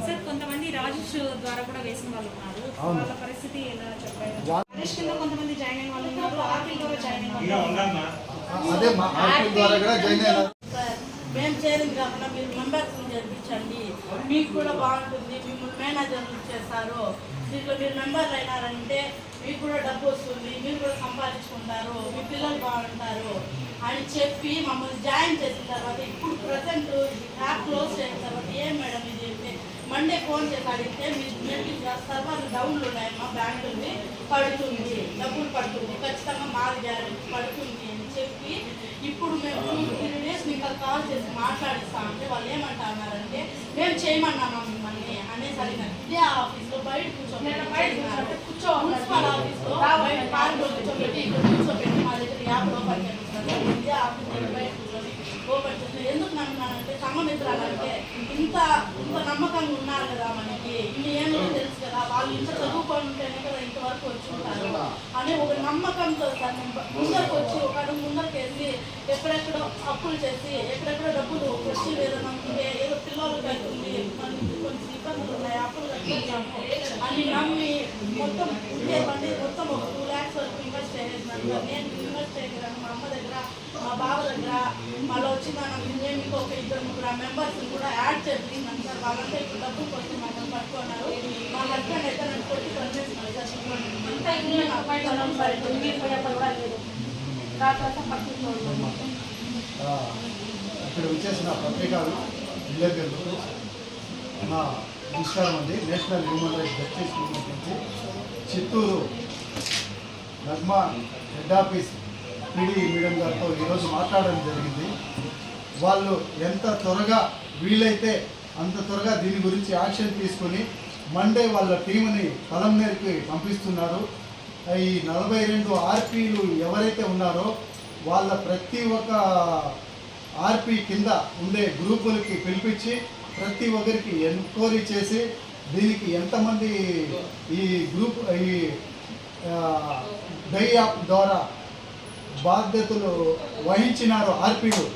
Sir కొంతమంది రాజేష్ ద్వారా కూడా వేసిన వాళ్ళు ఉన్నారు. వాళ్ళ పరిస్థితి ఎలా చెప్పారు? కొంతమంది జాయిన్ అయిన వాళ్ళు ఉన్నారు. ఆర్పీ ద్వారా జాయిన్ అయిన వాళ్ళు మేము చేరింది కాకుండా మీరు మెంబర్స్ జరిపించండి మీకు కూడా బాగుంటుంది. మిమ్మల్ని మేనేజర్లు చేస్తారు దీంట్లో మీరు మెంబర్లు అయినారంటే మీకు కూడా డబ్బు వస్తుంది మీరు కూడా సంపాదించుకుంటారు మీ పిల్లలు బాగుంటారు అని చెప్పి మమ్మల్ని జాయిన్ చేసిన తర్వాత ఇప్పుడు ప్రజెంట్ యాప్ క్లోజ్ చేసిన తర్వాత ఏం మేడం ఇది అంటే మండే ఫోన్ చేసి అడిగితే మీరు మెల్లింగ్ సర్వర్లు డౌన్లు ఉన్నాయమ్మా బ్యాంకుల్ని పడుతుంది డబ్బులు పడుతుంది ఖచ్చితంగా మాది గ్యారెంటీ పడుతుంది అని చెప్పి ఇప్పుడు మేము టూ త్రీ డేస్ ఇంకా కాల్ చేసి మాట్లాడిస్తామంటే వాళ్ళు వాళ్ళు ఏమంటున్నారంటే మేము చేయమన్నామమ్మా మిమ్మల్ని అనేసి అడిగినారు ఇదే ఆఫీస్లో బయట కూర్చోబెట్టి బయట కూర్చో మున్సిపల్ ఆఫీస్లో కూర్చోబెట్టి ఇక్కడ కూర్చోబెట్టి మా దగ్గర ఆఫీస్ ఓపెన్ ఎందుకు నమ్మినానంటే సంఘమిత్రాలంటే ఇంత ఇంత నమ్మకంగా ఉన్నారు కదా మనకి. ఇన్ని ఏళ్ళు తెలుసు కదా వాళ్ళు ఇంత చదువుకుంటేనే ముందరకు కదా వచ్చి ఉంటారు అనే ఒక నమ్మకంతో సార్ మేము ముందరకు వచ్చి ఒక ముందరకు వెళ్ళి ఎక్కడెక్కడో అప్పులు చేసి ఎక్కడెక్కడో డబ్బులు వచ్చి ఏదైనా నమ్మితే ఏదో పిల్లలు కడుతుంది కొంచెం ఇబ్బందులు ఉన్నాయి అప్పులు కట్టుకుంటాము అని నమ్మి మొత్తం ఉండే మొత్తం ఒక టూ ల్యాక్స్ వరకు ఇన్వెస్ట్ చేయలేదు నేను ఇన్వెస్ట్ చేయగలను మా అమ్మ దగ్గర మా బావ దగ్గర మళ్ళీ వచ్చి మనం ఇంజనీరింగ్ ఒక ఇద్దరు ముగ్గురు ఆ మెంబర్స్ కూడా యాడ్ చేస్తున్నాను సార్ వాళ్ళంతా ఇప్పుడు డబ్బులు కోసం మనం పట్టుకున్నారు. మా హస్బెండ్ అయితే నన్ను కొట్టి పనిచేస్తున్నారు సార్ అబ్బాయి పొలం పడుతుంది మీరు ఇక్కడ వచ్చేసిన పత్రికలు విలేకరులు నా నమస్కారం అండి national human rights justice movement నుంచి Chittoor Nagma head office P medium గారితో ఈరోజు మాట్లాడడం జరిగింది. వాళ్ళు ఎంత త్వరగా వీలైతే అంత త్వరగా దీని గురించి యాక్షన్ తీసుకొని మండే వాళ్ళ టీంని పొలం మేరకు పంపిస్తున్నారు. ఈ నలభై రెండు ఆర్పీలు ఎవరైతే ఉన్నారో వాళ్ళ ప్రతి ఒక్క ఆర్పీ కింద ఉండే గ్రూపులకి పిలిపించి ప్రతి ఒక్కరికి ఎంక్వైరీ చేసి దీనికి ఎంతమంది ఈ గ్రూప్ ఈ డై యాప్ ద్వారా బాధ్యతలు వహించినారో ఆర్పీలు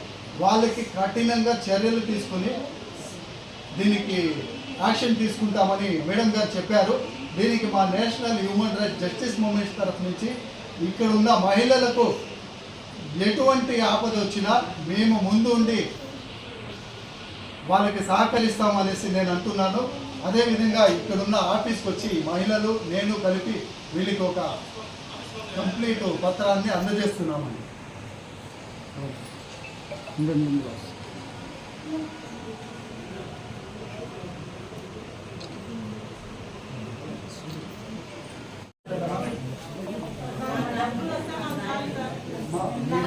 వాళ్ళకి కఠినంగా చర్యలు తీసుకొని దీనికి యాక్షన్ తీసుకుంటామని మేడం గారు చెప్పారు. దీనికి మా national human rights justice movements తరఫు నుంచి ఇక్కడ ఉన్న మహిళలకు ఎటువంటి ఆపద వచ్చినా మేము ముందు ఉండి వాళ్ళకి సహకరిస్తామనేసి నేను అంటున్నాను. అదేవిధంగా ఇక్కడున్న ఆఫీస్కి వచ్చి మహిళలు నేను కలిపి వీళ్ళకి ఒక కంప్లీట్ పత్రాన్ని అందజేస్తున్నామండి.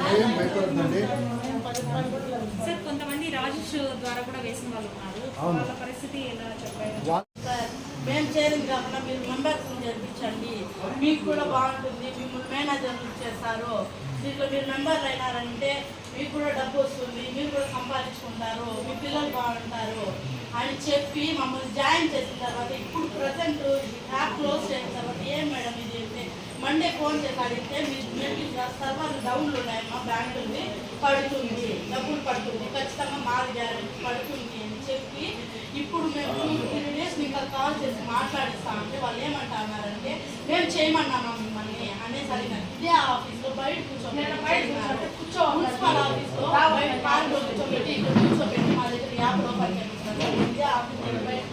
మీరేం భయపడద్దండి సార్ ద్వారా కూడా వేసిన వాళ్ళు ఉన్నారు. వాళ్ళ పరిస్థితి ఎలా చెప్పారు? మేము చేరింది కాకుండా మీరు మెంబర్స్ జరిపించండి. మీకు కూడా బాగుంటుంది. మిమ్మల్ని మేనేజర్లు చేస్తారు. దీంట్లో మీరు మెంబర్లు అయినారంటే మీకు కూడా డబ్బు వస్తుంది. మీరు కూడా సంపాదించుకుంటారు. మీ పిల్లలు బాగుంటారు అని చెప్పి మమ్మల్ని జాయిన్ చేసిన తర్వాత ఇప్పుడు ప్రజెంట్ యాప్ క్లోజ్ చేసిన తర్వాత ఏం మేడం ఇది అంటే మండే ఫోన్ చేసి అడిగితే మీరు మెల్లింగ్ సర్వర్లు డౌన్లు ఉన్నాయమ్మా బ్యాంకులవి పడుతుంది డబ్బులు పడుతుంది ఖచ్చితంగా మాది గ్యారెంటీ పడుతుంది అని చెప్పి ఇప్పుడు మేము టూ త్రీ డేస్ ఇంకా కాల్ చేసి మాట్లాడిస్తాం అంటే వాళ్ళు ఏమంటున్నారంటే మేము చేయమన్నామా మిమ్మల్ని అనేసి అడిగినారు ఇదే ఆఫీస్లో బయట కూర్చోబెట్టి బయట కూర్చో మున్సిపల్ ఆఫీస్లో బయట కార్లో కూర్చోబెట్టి ఇక్కడ కూర్చోబెట్టి మా దగ్గర యాప్లో పనిచేస్తున్నారు ఇదే ఆఫీస్ బయట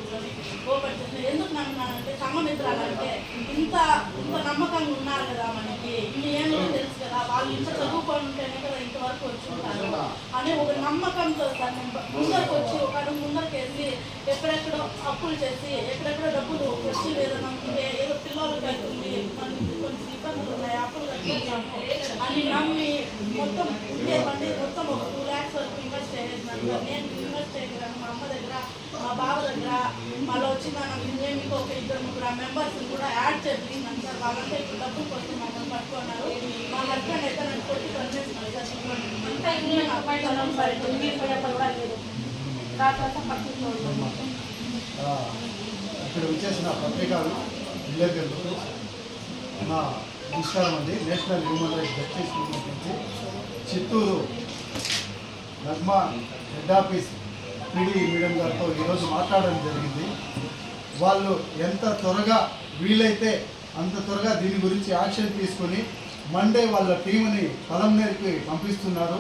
ఓపెన్ చేస్తున్నారు ఎందుకు నమ్మినానంటే సంఘమిత్రాలంటే ఇంత ఇంత నమ్మకంగా ఉన్నారు కదా మనకి. ఇన్ని ఏళ్ళు తెలుసు కదా. వాళ్ళు ఇంత చదువుకొని ఉంటేనే కదా ఇంతవరకు వచ్చి ఉంటారు. అనే ఒక నమ్మకంతో సార్ ముందరకు వచ్చి ఒక ముందరకు వెళ్ళి ఎక్కడెక్కడో అప్పులు చేసి ఎక్కడెక్కడో డబ్బులు వచ్చి ఏదైనా ఉంటే ఏదో పిల్లలు కడుతుంది మనకి కొంచెం ఇబ్బందులు ఉన్నాయి అప్పులు కట్టుకుంటాము అని నమ్మి మొత్తం ఉండే బండి మొత్తం ఒక టూ ల్యాక్స్ వరకు ఇన్వెస్ట్ చేసేసినాను సార్. నేను ఇన్వెస్ట్ చేయగలను మా అమ్మ దగ్గర మా బావ దగ్గర మళ్ళీ వచ్చి మనం ఇంజనీరింగ్ ఒక ఇద్దరు ముగ్గురు మెంబర్స్ కూడా యాడ్ చేస్తున్నాను సార్ వాళ్ళంతా ఇప్పుడు డబ్బులు కోసం మమ్మల్ని పట్టుకున్నారు. మా హస్బెండ్ అయితే నన్ను కొట్టి పనిచేస్తున్నారు ఇక్కడ వచ్చేసిన పత్రికలు విలేకరులు నా నమస్కారం అండి నేషనల్ హ్యూమన్ రైట్స్ జస్టిస్ నుంచి Chittoor Nagma head office P medium గారితో ఈరోజు మాట్లాడడం జరిగింది. వాళ్ళు ఎంత త్వరగా వీలైతే అంత త్వరగా దీని గురించి యాక్షన్ తీసుకొని మండే వాళ్ళ టీంని పలంనేరుకి పంపిస్తున్నారు.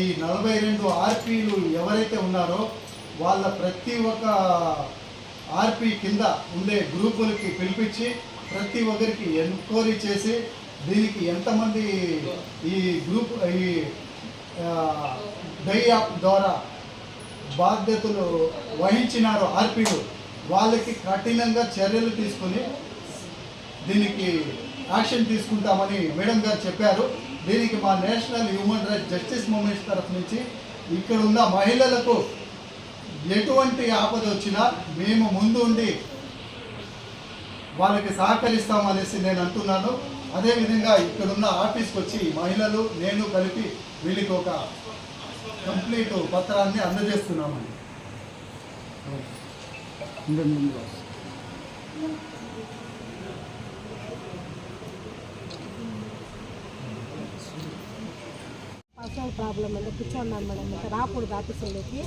ఈ నలభై రెండు ఆర్పీలు ఎవరైతే ఉన్నారో వాళ్ళ ప్రతి ఒక్క ఆర్పీ కింద ఉండే గ్రూపులకి పిలిపించి ప్రతి ఒక్కరికి ఎంక్వైరీ చేసి దీనికి ఎంతమంది ఈ గ్రూప్ ఈ డై యాప్ ద్వారా బాధ్యతలు వహించినారు ఆర్పీలు వాళ్ళకి కఠినంగా చర్యలు తీసుకొని దీనికి యాక్షన్ తీసుకుంటామని మేడం గారు చెప్పారు. దీనికి మా national human rights justice movements తరఫు నుంచి ఇక్కడ ఉన్న మహిళలకు ఎటువంటి ఆపద వచ్చినా మేము ముందు ఉండి వాళ్ళకి సహకరిస్తామనేసి నేను అంటున్నాను. అదేవిధంగా ఇక్కడున్న ఆఫీస్కి వచ్చి మహిళలు నేను కలిపి వీళ్ళకి ఒక కంప్లీట్ పత్రాన్ని అందజేస్తున్నామండి. పర్సనల్ ప్రాబ్లం అంటే కూర్చోన్నాను మేడం ఇంకా రాకూడదు ఆఫీసుల్లోకి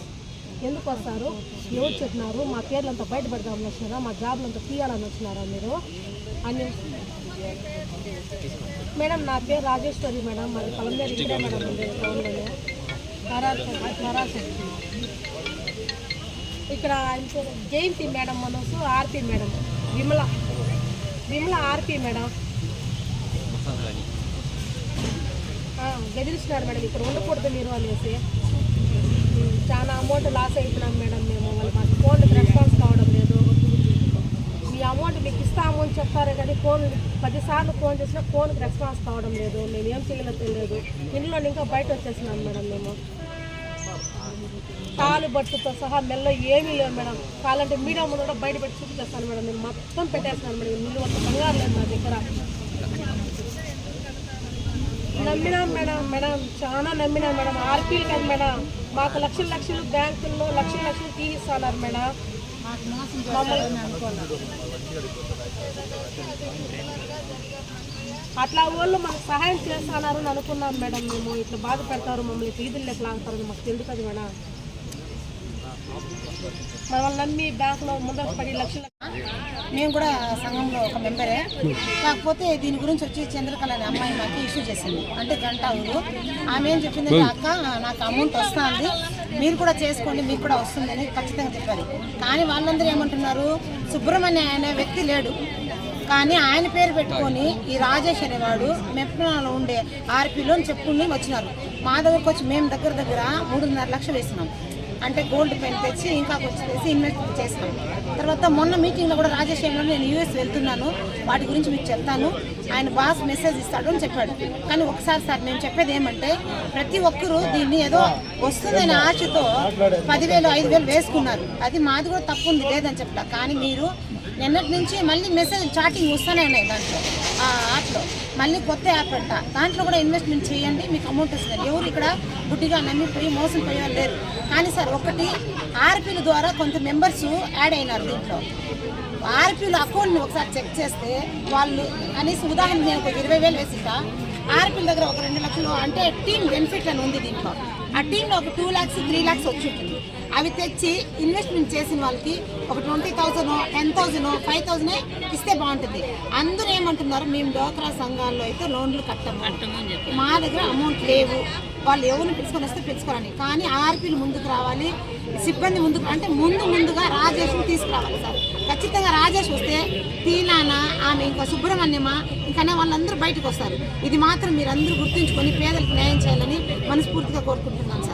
ఎందుకు వస్తారు? ఎవరు చెప్పినారు? మా పేర్లు అంతా బయటపడదామని వచ్చినారా? మా జాబ్లు అంతా తీయాలని వచ్చినారా మీరు? అని. మేడం నా పేరు రాజేశ్వరి మేడం. మాది పలంనేరు ఇక్కడే మేడం ఉండేది టౌన్లోనే. పరాశక్తి ఇక్కడ జయంతి మేడం మనసు ఆర్పి మేడం. విమల. విమల ఆర్పి మేడం. ఆ, బెదిరిస్తున్నారు మేడం ఇక్కడ ఉండకూడదు మీరు అనేసి. చాలా అమౌంట్ లాస్ అవుతున్నాం మేడం మేము వాళ్ళు మాకు ఫోన్కి రెస్పాన్స్ కావడం లేదు మీ అమౌంట్ మీకు ఇస్తాము అని చెప్తారే కానీ ఫోన్ పదిసార్లు ఫోన్ చేసినా ఫోన్కి రెస్పాన్స్ కావడం లేదు. మేము ఏం చేయలేదు తెలియదు. ఇంట్లో ఇంకా బయట వచ్చేసినాం మేడం మేము. కాలు బట్టుతో సహా మెల్ల ఏమీ లేవు మేడం. కాలంటే మీడియం కూడా బయట పెట్టి చూపించేస్తాను మేడం. నేను మొత్తం పెట్టేస్తాను మేడం. నిల్వ బంగారు లేదు నా దగ్గర. నమ్మినాం మేడం మేడం. చాలా నమ్మినాం మేడం. ఆర్పీలు కదా మేడం. మాకు లక్షల లక్షలు బ్యాంకుల్లో లక్షల లక్షలు తీయిస్తున్నారు మేడం. మమ్మల్ని అట్లా వాళ్ళు మనకు సహాయం చేస్తున్నారు అని అనుకున్నాం మేడం మేము. ఇట్లా బాధ పెడతారు మమ్మల్ని ఇట్లా ఈదుల్లోకి లాగుతారు మాకు తెలుసు కదా మేడం. వాళ్ళు నమ్మి బ్యాంకులో ముందర పది లక్షలు మేము కూడా సంఘంలో ఒక మెంబరే. కాకపోతే దీని గురించి వచ్చి చంద్రకళ అనే అమ్మాయి మాకు ఇష్యూ చేసింది. అంటే గంట ఊరు ఆమె ఏం చెప్పిందంటే అక్క నాకు అమౌంట్ వస్తుంది. మీరు కూడా చేసుకోండి మీకు కూడా వస్తుందని ఖచ్చితంగా చెప్పారు. కానీ వాళ్ళందరూ ఏమంటున్నారు సుబ్రహ్మణ్య అనే వ్యక్తి లేడు. కానీ ఆయన పేరు పెట్టుకొని ఈ రాజేష్ అనేవాడు మెప్నాలో ఉండే ఆర్పీలో చెప్పుకుని వచ్చినారు. మా దగ్గరకు వచ్చి మేము దగ్గర దగ్గర మూడున్నర లక్షలు వేసినాం. అంటే గోల్డ్ పెన్ తెచ్చి ఇంకా వచ్చి తెచ్చి ఇన్వెస్ట్ చేసినాం. తర్వాత మొన్న మీటింగ్లో కూడా రాజేష్ నేను యూఎస్ వెళ్తున్నాను. వాటి గురించి మీకు చెప్తాను. ఆయన బాస్ మెసేజ్ ఇస్తాడు అని చెప్పాడు. కానీ ఒకసారి సార్ నేను చెప్పేది ఏమంటే ప్రతి ఒక్కరూ దీన్ని ఏదో వస్తుందనే ఆశతో పదివేలు ఐదు వేలు వేసుకున్నారు. అది మాది కూడా తప్పు ఉంది లేదని చెప్పలా. కానీ మీరు నిన్నటి నుంచి మళ్ళీ మెసేజ్ చాటింగ్ వస్తూనే ఉన్నాయి దాంట్లో. ఆ యాప్లో మళ్ళీ కొత్త యాప్ అంట. దాంట్లో కూడా ఇన్వెస్ట్మెంట్ చేయండి మీకు అమౌంట్ వస్తుంది. ఎవరు ఇక్కడ గుడ్డిగా నమ్మిపోయి మోసం పోయే లేరు. కానీ సార్ ఒకటి ఆర్పీల ద్వారా కొంత మెంబర్స్ యాడ్ అయినారు దీంట్లో. ఆర్పీల అకౌంట్ని ఒకసారి చెక్ చేస్తే వాళ్ళు కనీసం ఉదాహరణ నేను ఒక ఇరవై వేలు వేసిస్తా. ఆర్పీల దగ్గర ఒక రెండు లక్షలు అంటే టీమ్ బెనిఫిట్ అని ఉంది దీంట్లో. ఆ టీంలో ఒక టూ ల్యాక్స్ త్రీ ల్యాక్స్ వచ్చి ఉంటుంది. అవి తెచ్చి ఇన్వెస్ట్మెంట్ చేసిన వాళ్ళకి ఒక twenty thousand ten thousand five thousand ఇస్తే బాగుంటుంది. అందరూ ఏమంటున్నారు మేము డోక్రా సంఘాల్లో అయితే లోన్లు కట్టము. మా దగ్గర అమౌంట్ లేవు. వాళ్ళు ఎవరిని పిలుచుకొని వస్తే పిలుచుకోరని కానీ ఆర్పీలు ముందుకు రావాలి సిబ్బంది ముందుకు అంటే ముందు ముందుగా రాజేష్ని తీసుకురావాలి సార్. ఖచ్చితంగా రాజేష్ వస్తే తీనానా ఆమె ఇంకా సుబ్రహ్మణ్యమా ఇంకనే వాళ్ళందరూ బయటకు వస్తారు. ఇది మాత్రం మీరు అందరూ గుర్తుంచుకొని పేదలకు న్యాయం చేయాలని మనస్ఫూర్తిగా కోరుకుంటున్నాను సార్.